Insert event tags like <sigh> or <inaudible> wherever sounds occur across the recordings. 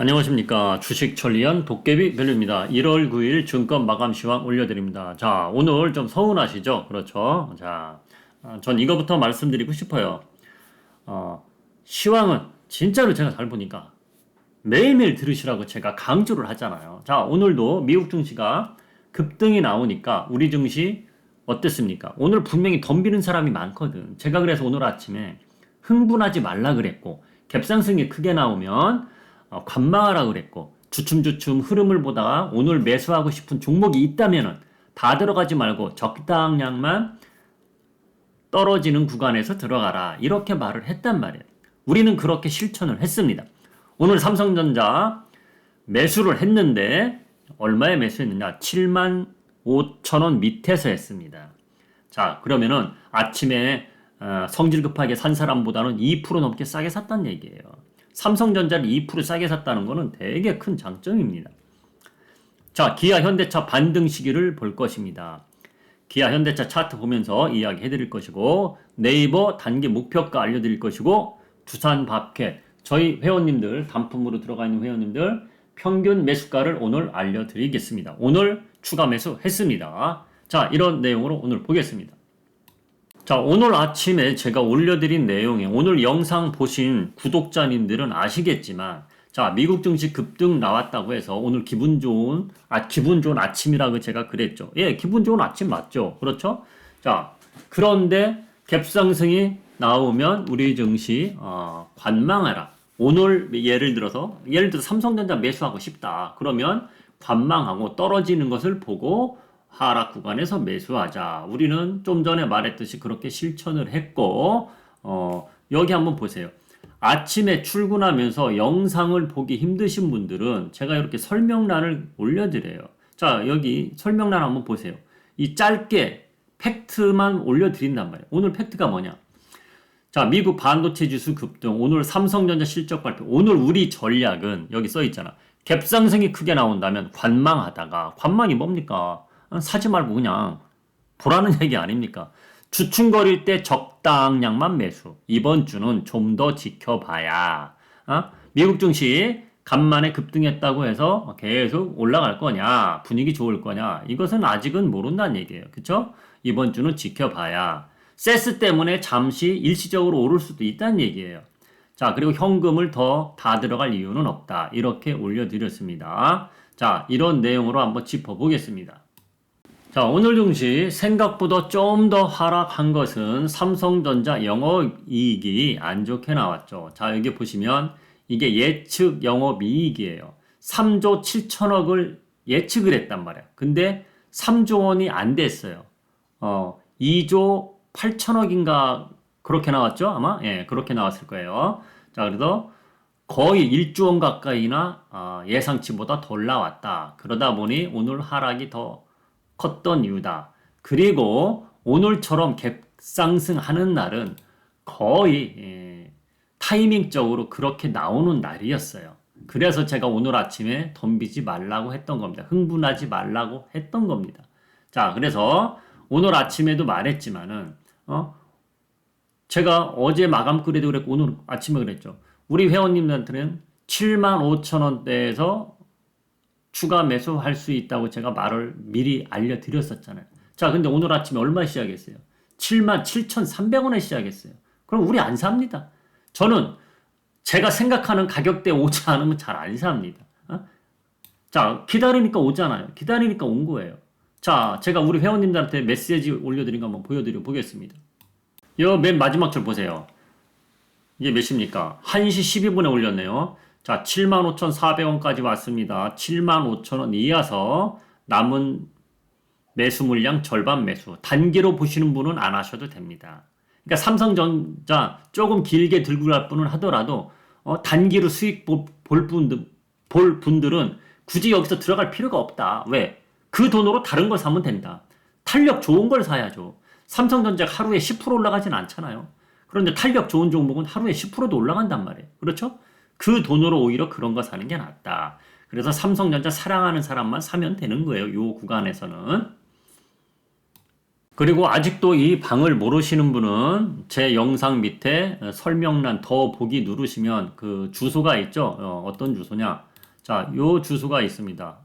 안녕하십니까 주식 천리안 도깨비 밸류입니다. 1월 9일 증권 마감 시황 올려드립니다. 자 오늘 좀 서운하시죠? 그렇죠? 자, 아, 전 이거부터 말씀드리고 싶어요. 어, 시황은 진짜로 제가 잘 보니까 매일매일 들으시라고 제가 강조를 하잖아요. 자 오늘도 미국 증시가 급등이 나오니까 우리 증시 어땠습니까? 오늘 분명히 덤비는 사람이 많거든. 제가 그래서 오늘 아침에 흥분하지 말라 그랬고 갭상승이 크게 나오면 어, 관망하라 그랬고 주춤주춤 흐름을 보다가 오늘 매수하고 싶은 종목이 있다면은 다 들어가지 말고 적당량만 떨어지는 구간에서 들어가라 이렇게 말을 했단 말이에요. 우리는 그렇게 실천을 했습니다. 오늘 삼성전자 매수를 했는데 얼마에 매수했느냐? 7만 5천 원 밑에서 했습니다. 자 그러면은 아침에 어, 성질 급하게 산 사람보다는 2% 넘게 싸게 샀다는 얘기예요. 삼성전자를 2% 싸게 샀다는 것은 되게 큰 장점입니다. 자, 기아 현대차 반등 시기를 볼 것입니다. 기아 현대차 차트 보면서 이야기 해드릴 것이고 네이버 단기 목표가 알려드릴 것이고 두산 밥켓 저희 회원님들 단품으로 들어가 있는 회원님들 평균 매수가를 오늘 알려드리겠습니다. 오늘 추가 매수 했습니다. 자, 이런 내용으로 오늘 보겠습니다. 자, 오늘 아침에 제가 올려드린 내용에 오늘 영상 보신 구독자님들은 아시겠지만 자, 미국 증시 급등 나왔다고 해서 오늘 기분 좋은 아 기분 좋은 아침이라고 제가 그랬죠. 예, 기분 좋은 아침 맞죠. 그렇죠? 자, 그런데 갭상승이 나오면 우리 증시 어, 관망하라. 오늘 예를 들어서 예를 들어 삼성전자 매수하고 싶다. 그러면 관망하고 떨어지는 것을 보고 하락 구간에서 매수하자. 우리는 좀 전에 말했듯이 그렇게 실천을 했고, 어, 여기 한번 보세요. 아침에 출근하면서 영상을 보기 힘드신 분들은 제가 이렇게 설명란을 올려드려요. 자, 여기 설명란 한번 보세요. 이 짧게 팩트만 올려드린단 말이에요. 오늘 팩트가 뭐냐? 자, 미국 반도체 지수 급등, 오늘 삼성전자 실적 발표, 오늘 우리 전략은 여기 써 있잖아. 갭상승이 크게 나온다면 관망하다가, 관망이 뭡니까? 사지 말고 그냥 보라는 <laughs> 얘기 아닙니까? 주춤거릴 때 적당량만 매수. 이번 주는 좀 더 지켜봐야. 어? 미국 증시 간만에 급등했다고 해서 계속 올라갈 거냐, 분위기 좋을 거냐, 이것은 아직은 모른다는 얘기예요. 그쵸? 이번 주는 지켜봐야. 세스 때문에 잠시 일시적으로 오를 수도 있다는 얘기예요. 자, 그리고 현금을 더 다 들어갈 이유는 없다. 이렇게 올려드렸습니다. 자, 이런 내용으로 한번 짚어보겠습니다. 자, 오늘 증시 생각보다 좀 더 하락한 것은 삼성전자 영업이익이 안 좋게 나왔죠. 자, 여기 보시면 이게 예측 영업이익이에요. 3조 7천억을 예측을 했단 말이야. 근데 3조 원이 안 됐어요. 어, 2조 8천억인가 그렇게 나왔죠? 아마? 예, 그렇게 나왔을 거예요. 자, 그래서 거의 1조 원 가까이나 어, 예상치보다 덜 나왔다. 그러다 보니 오늘 하락이 더 컸던 이유다. 그리고 오늘처럼 갭상승하는 날은 거의 예, 타이밍적으로 그렇게 나오는 날이었어요. 그래서 제가 오늘 아침에 덤비지 말라고 했던 겁니다. 흥분하지 말라고 했던 겁니다. 자, 그래서 오늘 아침에도 말했지만은 어? 제가 어제 마감 글에도 그랬고 오늘 아침에 그랬죠. 우리 회원님들한테는 7만 5천 원대에서 추가 매수할 수 있다고 제가 말을 미리 알려드렸었잖아요. 자, 근데 오늘 아침에 얼마 시작했어요? 7만 7,300원에 시작했어요. 그럼 우리 안 삽니다. 저는 제가 생각하는 가격대 오지 않으면 잘 안 삽니다. 어? 자, 기다리니까 오잖아요. 기다리니까 온 거예요. 자, 제가 우리 회원님들한테 메시지 올려드린 거 한번 보여드려 보겠습니다. 이맨 마지막 줄 보세요. 이게 몇입니까? 1시 12분에 올렸네요. 자, 75,400원까지 왔습니다. 75,000원 이어서 남은 매수 물량 절반 매수. 단기로 보시는 분은 안 하셔도 됩니다. 그러니까 삼성전자 조금 길게 들고 갈 분은 하더라도 어, 단기로 수익 볼, 볼, 분들, 볼 분들은 굳이 여기서 들어갈 필요가 없다. 왜? 그 돈으로 다른 걸 사면 된다. 탄력 좋은 걸 사야죠. 삼성전자가 하루에 10% 올라가진 않잖아요. 그런데 탄력 좋은 종목은 하루에 10%도 올라간단 말이에요. 그렇죠? 그 돈으로 오히려 그런 거 사는 게 낫다. 그래서 삼성전자 사랑하는 사람만 사면 되는 거예요. 요 구간에서는. 그리고 아직도 이 방을 모르시는 분은 제 영상 밑에 설명란 더 보기 누르시면 그 주소가 있죠. 어, 떤 주소냐? 자, 요 주소가 있습니다.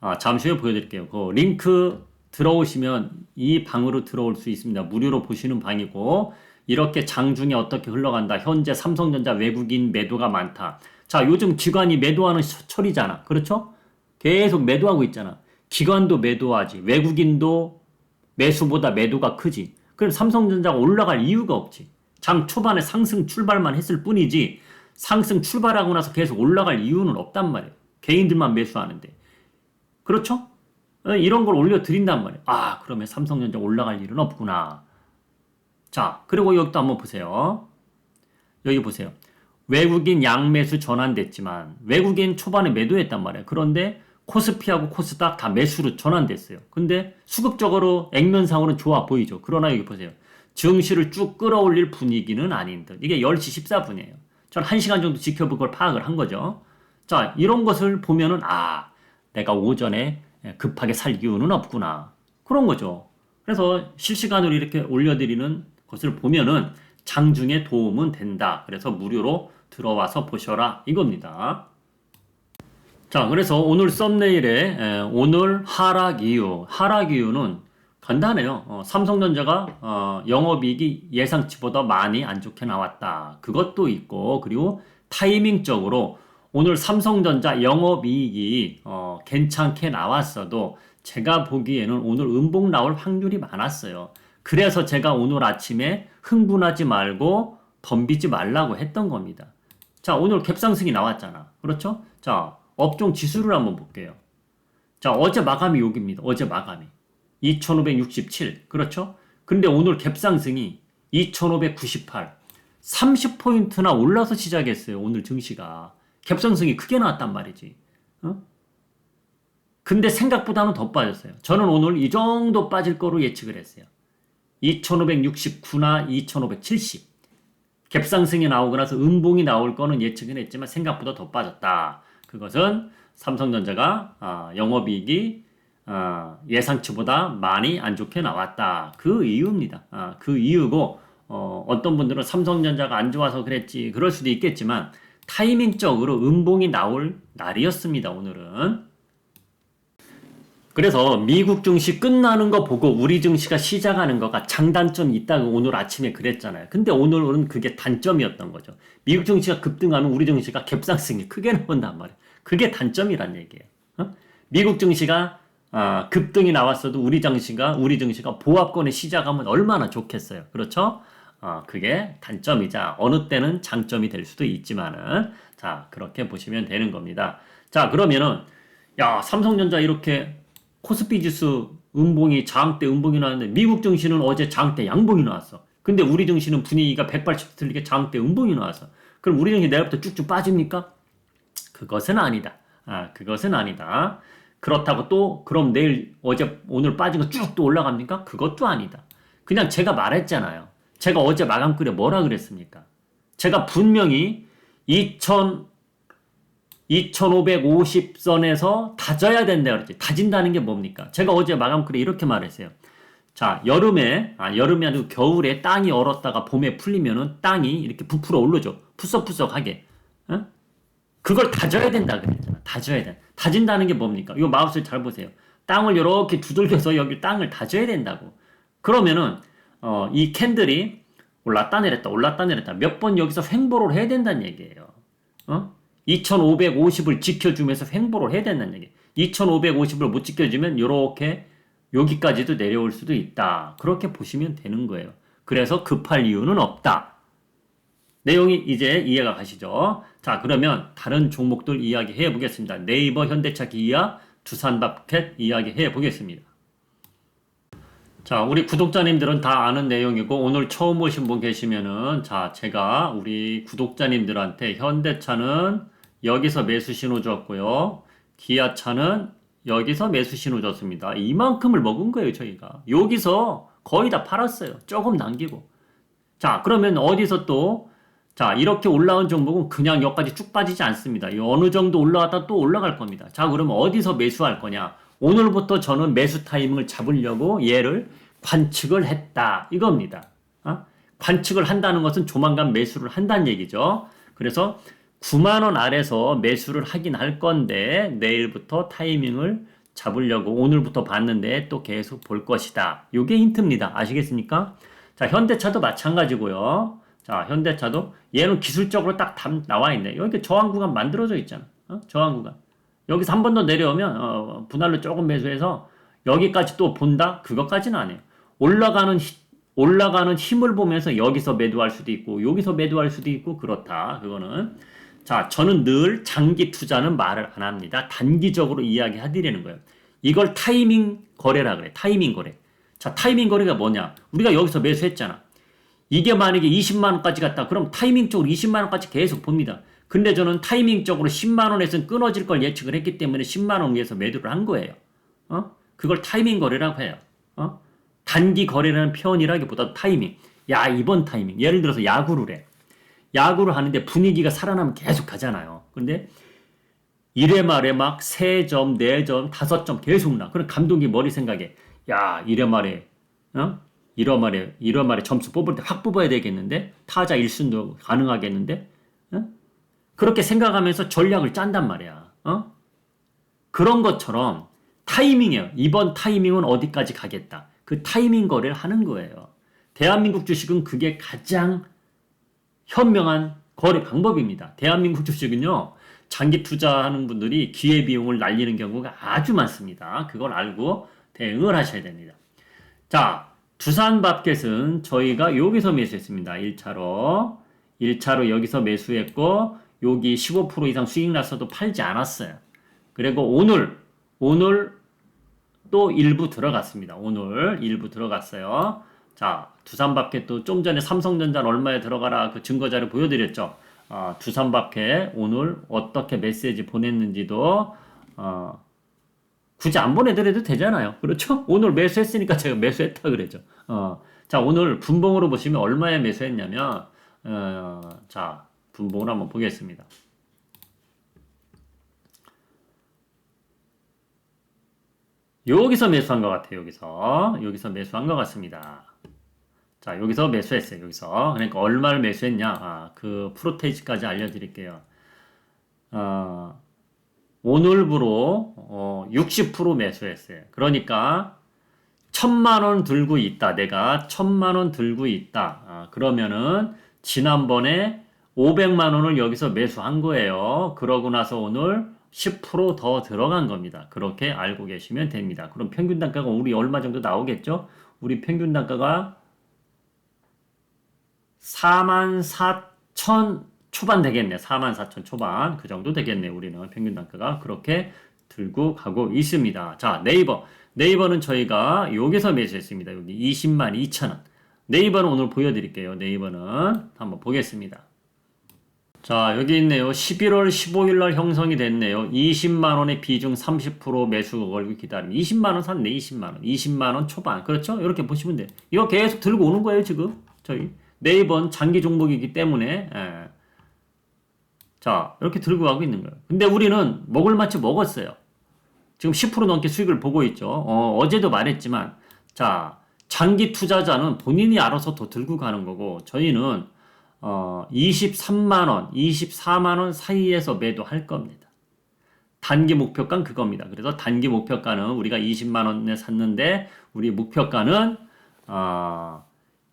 아, 잠시 후에 보여드릴게요. 그 링크 들어오시면 이 방으로 들어올 수 있습니다. 무료로 보시는 방이고 이렇게 장중에 어떻게 흘러간다. 현재 삼성전자 외국인 매도가 많다. 자, 요즘 기관이 매도하는 철이잖아. 그렇죠? 계속 매도하고 있잖아. 기관도 매도하지. 외국인도 매수보다 매도가 크지. 그럼 삼성전자가 올라갈 이유가 없지. 장 초반에 상승 출발만 했을 뿐이지 상승 출발하고 나서 계속 올라갈 이유는 없단 말이에요. 개인들만 매수하는데. 그렇죠? 어, 이런 걸 올려드린단 말이에요. 아, 그러면 삼성전자 올라갈 일은 없구나. 자, 그리고 여기도 한번 보세요. 여기 보세요. 외국인 양매수 전환됐지만 외국인 초반에 매도했단 말이에요. 그런데 코스피하고 코스닥 다 매수로 전환됐어요. 근데 수급적으로 액면상으로는 좋아 보이죠. 그러나 여기 보세요. 증시를 쭉 끌어올릴 분위기는 아닌 듯. 이게 10시 14분이에요. 전 1시간 정도 지켜본 걸 파악을 한 거죠. 자, 이런 것을 보면은 아, 내가 오전에 급하게 살 이유는 없구나. 그런 거죠. 그래서 실시간으로 이렇게 올려드리는 것을 보면은 장중에 도움은 된다. 그래서 무료로 들어와서 보셔라. 이겁니다. 자, 그래서 오늘 썸네일에 에, 오늘 하락 이유, 하락 이유는 간단해요. 어, 삼성전자가 어, 영업이익이 예상치보다 많이 안 좋게 나왔다. 그것도 있고 그리고 타이밍적으로 오늘 삼성전자 영업이익이 어, 괜찮게 나왔어도 제가 보기에는 오늘 음봉 나올 확률이 많았어요. 그래서 제가 오늘 아침에 흥분하지 말고 덤비지 말라고 했던 겁니다. 자, 오늘 갭상승이 나왔잖아. 그렇죠? 자, 업종 지수를 한번 볼게요. 자, 어제 마감이 여기입니다. 어제 마감이. 2567. 그렇죠? 근데 오늘 갭상승이 2598. 30포인트나 올라서 시작했어요. 오늘 증시가. 갭상승이 크게 나왔단 말이지. 어? 근데 생각보다는 더 빠졌어요. 저는 오늘 이 정도 빠질 거로 예측을 했어요. 2569나 2570. 갭상승이 나오고 나서 음봉이 나올 거는 예측은 했지만 생각보다 더 빠졌다. 그것은 삼성전자가 아, 영업이익이 아, 예상치보다 많이 안 좋게 나왔다. 그 이유입니다. 아, 그 이유고 어, 어떤 분들은 삼성전자가 안 좋아서 그랬지 그럴 수도 있겠지만 타이밍적으로 음봉이 나올 날이었습니다. 오늘은. 그래서 미국 증시 끝나는 거 보고 우리 증시가 시작하는 거가 장단점이 있다고 오늘 아침에 그랬잖아요. 근데 오늘은 그게 단점이었던 거죠. 미국 증시가 급등하면 우리 증시가 갭상승이 크게 나온단 말이에요. 그게 단점이란 얘기예요. 어? 미국 증시가 아, 급등이 나왔어도 우리 증시가 우리 증시가 보합권에 시작하면 얼마나 좋겠어요. 그렇죠? 어, 그게 단점이자 어느 때는 장점이 될 수도 있지만은 자 그렇게 보시면 되는 겁니다. 자 그러면은 야 삼성전자 이렇게 코스피 지수 음봉이 장대 음봉이 나왔는데 미국 증시는 어제 장대 양봉이 나왔어. 근데 우리 증시는 분위기가 180도 틀리게 장대 음봉이 나왔어. 그럼 우리 증시 내일부터 쭉쭉 빠집니까? 그것은 아니다. 아, 그것은 아니다. 그렇다고 또 그럼 내일 어제 오늘 빠진 거 쭉 또 올라갑니까? 그것도 아니다. 그냥 제가 말했잖아요. 제가 어제 마감글에 뭐라 그랬습니까? 제가 분명히 2000 2550선에서 다져야 된다 그랬지. 다진다는 게 뭡니까? 제가 어제 마감글에 이렇게 말했어요. 자, 여름에, 아, 여름이 아니고 겨울에 땅이 얼었다가 봄에 풀리면은 땅이 이렇게 부풀어 오르죠. 푸석푸석하게. 어? 그걸 다져야 된다 그랬잖아. 다져야 돼. 다진다는 게 뭡니까? 이거 마우스 잘 보세요. 땅을 이렇게 두들겨서 여기 땅을 다져야 된다고. 그러면은, 어, 이 캔들이 올랐다 내렸다, 올랐다 내렸다. 몇 번 여기서 횡보를 해야 된다는 얘기예요. 어? 2550을 지켜주면서 횡보를 해야 된다는 얘기. 2550을 못 지켜주면 이렇게 여기까지도 내려올 수도 있다. 그렇게 보시면 되는 거예요. 그래서 급할 이유는 없다. 내용이 이제 이해가 가시죠? 자, 그러면 다른 종목들 이야기해 보겠습니다. 네이버, 현대차, 기아, 두산밥켓 이야기해 보겠습니다. 자, 우리 구독자님들은 다 아는 내용이고 오늘 처음 오신 분 계시면은 자, 제가 우리 구독자님들한테 현대차는 여기서 매수 신호 줬고요. 기아차는 여기서 매수 신호 줬습니다. 이만큼을 먹은 거예요, 저희가. 여기서 거의 다 팔았어요. 조금 남기고. 자, 그러면 어디서 또, 자, 이렇게 올라온 종목은 그냥 여기까지 쭉 빠지지 않습니다. 어느 정도 올라왔다 또 올라갈 겁니다. 자, 그러면 어디서 매수할 거냐? 오늘부터 저는 매수 타이밍을 잡으려고 얘를 관측을 했다 이겁니다. 어? 관측을 한다는 것은 조만간 매수를 한다는 얘기죠. 그래서 9만 원 아래서 매수를 하긴 할 건데 내일부터 타이밍을 잡으려고 오늘부터 봤는데 또 계속 볼 것이다. 요게 힌트입니다. 아시겠습니까? 자, 현대차도 마찬가지고요. 자, 현대차도 얘는 기술적으로 딱답 나와 있네. 여기 저항 구간 만들어져 있잖아. 어? 저항 구간. 여기서 한 번 더 내려오면 어, 분할로 조금 매수해서 여기까지 또 본다? 그것까지는 안 해요. 올라가는 히- 올라가는 힘을 보면서 여기서 매도할 수도 있고 여기서 매도할 수도 있고 그렇다. 그거는 자, 저는 늘 장기 투자는 말을 안 합니다. 단기적으로 이야기해 드리는 거예요. 이걸 타이밍 거래라 그래. 타이밍 거래. 자, 타이밍 거래가 뭐냐? 우리가 여기서 매수했잖아. 이게 만약에 20만 원까지 갔다. 그럼 타이밍 쪽으로 20만 원까지 계속 봅니다. 근데 저는 타이밍 쪽으로 10만 원에서는 끊어질 걸 예측을 했기 때문에 10만 원 위에서 매도를 한 거예요. 어? 그걸 타이밍 거래라고 해요. 어? 단기 거래라는 표현이라기보다 타이밍. 야, 이번 타이밍. 예를 들어서 야구를 해. 야구를 하는데 분위기가 살아나면 계속 가잖아요. 근데 1회 말에 막 3점, 4점, 5점 계속 나. 그럼 감독이 머리 생각에 야, 1회 말에 어? 1회 말에 1회 말에 점수 뽑을 때 확 뽑아야 되겠는데 타자 1순도 가능하겠는데 어? 그렇게 생각하면서 전략을 짠단 말이야. 어? 그런 것처럼 타이밍이에요. 이번 타이밍은 어디까지 가겠다. 그 타이밍 거래를 하는 거예요. 대한민국 주식은 그게 가장 현명한 거래 방법입니다. 대한민국 주식은요, 장기 투자하는 분들이 기회 비용을 날리는 경우가 아주 많습니다. 그걸 알고 대응을 하셔야 됩니다. 자, 두산 밥켓은 저희가 여기서 매수했습니다. 1차로. 1차로 여기서 매수했고, 여기 15% 이상 수익 났어도 팔지 않았어요. 그리고 오늘, 오늘 또 일부 들어갔습니다. 오늘 일부 들어갔어요. 자, 두산밥켓도 좀 전에 삼성전자는 얼마에 들어가라 그 증거자료 보여드렸죠. 어, 두산밥켓 오늘 어떻게 메시지 보냈는지도 어, 굳이 안 보내드려도 되잖아요. 그렇죠? 오늘 매수했으니까 제가 매수했다 그랬죠. 어, 자, 오늘 분봉으로 보시면 얼마에 매수했냐면 어, 자, 분봉을 한번 보겠습니다. 여기서 매수한 것 같아요. 여기서 여기서 매수한 것 같습니다. 자 여기서 매수했어요. 여기서 그러니까 얼마를 매수했냐? 아, 그 프로테이지까지 알려드릴게요. 어, 오늘부로 어, 60% 매수했어요. 그러니까 천만 원 들고 있다. 내가 천만 원 들고 있다. 아, 그러면은 지난번에 500만 원을 여기서 매수한 거예요. 그러고 나서 오늘 10%더 들어간 겁니다. 그렇게 알고 계시면 됩니다. 그럼 평균 단가가 우리 얼마 정도 나오겠죠? 우리 평균 단가가 4만 4천 초반 되겠네. 4만 4천 초반. 그 정도 되겠네. 우리는 평균 단가가 그렇게 들고 가고 있습니다. 자, 네이버. 네이버는 저희가 여기서 매수했습니다. 여기 20만 2천 원. 네이버는 오늘 보여드릴게요. 네이버는 한번 보겠습니다. 자, 여기 있네요. 11월 15일 날 형성이 됐네요. 20만 원의 비중 30% 매수 걸고 기다림. 20만 원 샀네. 20만 원. 20만 원 초반. 그렇죠? 이렇게 보시면 돼요. 이거 계속 들고 오는 거예요, 지금. 저희 네이버는 장기 종목이기 때문에 예. 자, 이렇게 들고 가고 있는 거예요. 근데 우리는 먹을 만치 먹었어요. 지금 10% 넘게 수익을 보고 있죠. 어, 어제도 말했지만 자, 장기 투자자는 본인이 알아서 더 들고 가는 거고 저희는 어, 23만 원, 24만 원 사이에서 매도할 겁니다. 단기 목표가는 그겁니다. 그래서 단기 목표가는 우리가 20만 원에 샀는데 우리 목표가는 어,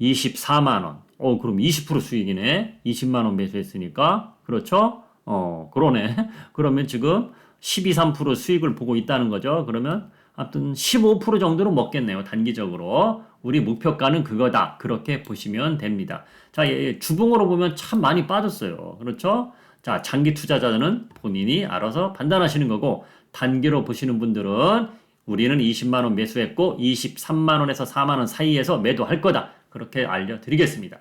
24만 원. 어, 그럼 20% 수익이네. 20만 원 매수했으니까. 그렇죠? 어, 그러네. <laughs> 그러면 지금 12, 3% 수익을 보고 있다는 거죠. 그러면 아무튼 15% 정도는 먹겠네요. 단기적으로. 우리 목표가는 그거다. 그렇게 보시면 됩니다. 자, 예, 주봉으로 보면 참 많이 빠졌어요. 그렇죠? 자, 장기 투자자는 본인이 알아서 판단하시는 거고, 단기로 보시는 분들은 우리는 20만 원 매수했고 23만 원에서 4만 원 사이에서 매도할 거다. 그렇게 알려드리겠습니다.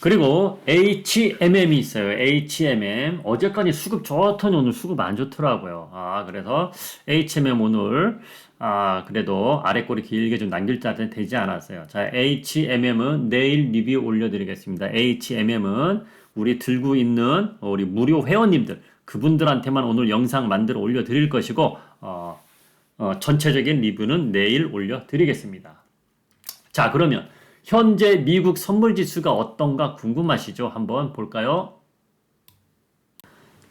그리고 HMM이 있어요. HMM. 어제까지 수급 좋더니 오늘 수급 안 좋더라고요. 아, 그래서 HMM 오늘, 아, 그래도 아래 꼬리 길게 좀 남길 자는 되지 않았어요. 자, HMM은 내일 리뷰 올려드리겠습니다. HMM은 우리 들고 있는 우리 무료 회원님들, 그분들한테만 오늘 영상 만들어 올려드릴 것이고, 어, 어, 전체적인 리뷰는 내일 올려드리겠습니다. 자, 그러면 현재 미국 선물 지수가 어떤가 궁금하시죠? 한번 볼까요?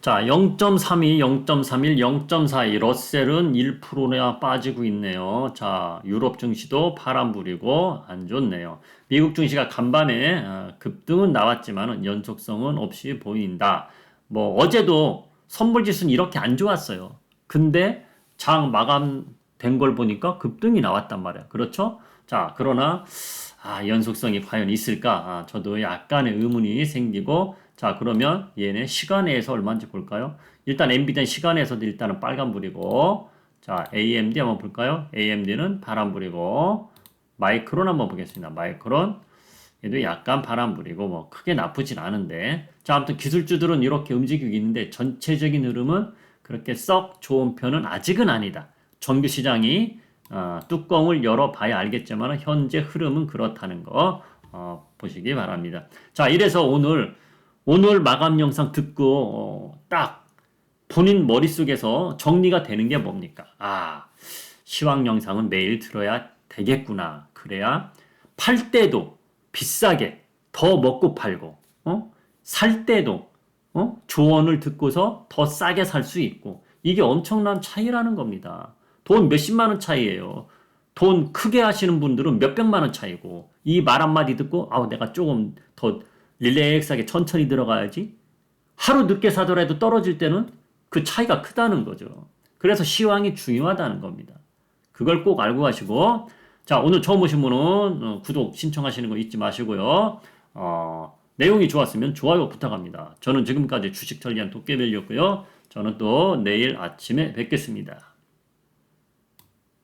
자, 0.32, 0.31, 0.42 러셀은 1%나 빠지고 있네요. 자, 유럽 증시도 파란 불이고 안 좋네요. 미국 증시가 간밤에 어, 급등은 나왔지만 연속성은 없이 보인다. 뭐 어제도 선물 지수는 이렇게 안 좋았어요. 근데 장 마감된 걸 보니까 급등이 나왔단 말이야. 그렇죠? 자, 그러나 아, 연속성이 과연 있을까? 아, 저도 약간의 의문이 생기고 자, 그러면 얘네 시간에서 얼마인지 볼까요? 일단 엔비디아 시간에서도 일단은 빨간불이고 자, AMD 한번 볼까요? AMD는 파란불이고 마이크론 한번 보겠습니다. 마이크론 얘도 약간 파란불이고 뭐 크게 나쁘진 않은데 자, 아무튼 기술주들은 이렇게 움직이고 있는데 전체적인 흐름은 그렇게 썩 좋은 편은 아직은 아니다. 정규 시장이 어, 뚜껑을 열어봐야 알겠지만 현재 흐름은 그렇다는 거 어, 보시기 바랍니다. 자, 이래서 오늘 오늘 마감 영상 듣고 어, 딱 본인 머릿속에서 정리가 되는 게 뭡니까? 아, 시황 영상은 매일 들어야 되겠구나. 그래야 팔 때도 비싸게 더 먹고 팔고, 어? 살 때도 어? 조언을 듣고서 더 싸게 살 수 있고 이게 엄청난 차이라는 겁니다. 돈 몇십만 원 차이예요. 돈 크게 하시는 분들은 몇백만 원 차이고 이 말 한마디 듣고 아우 내가 조금 더 릴렉스하게 천천히 들어가야지. 하루 늦게 사더라도 떨어질 때는 그 차이가 크다는 거죠. 그래서 시황이 중요하다는 겁니다. 그걸 꼭 알고 가시고 자 오늘 처음 오신 분은 어, 구독 신청하시는 거 잊지 마시고요. 어, 내용이 좋았으면 좋아요 부탁합니다. 저는 지금까지 주식 전리한 도깨벨이었고요. 저는 또 내일 아침에 뵙겠습니다.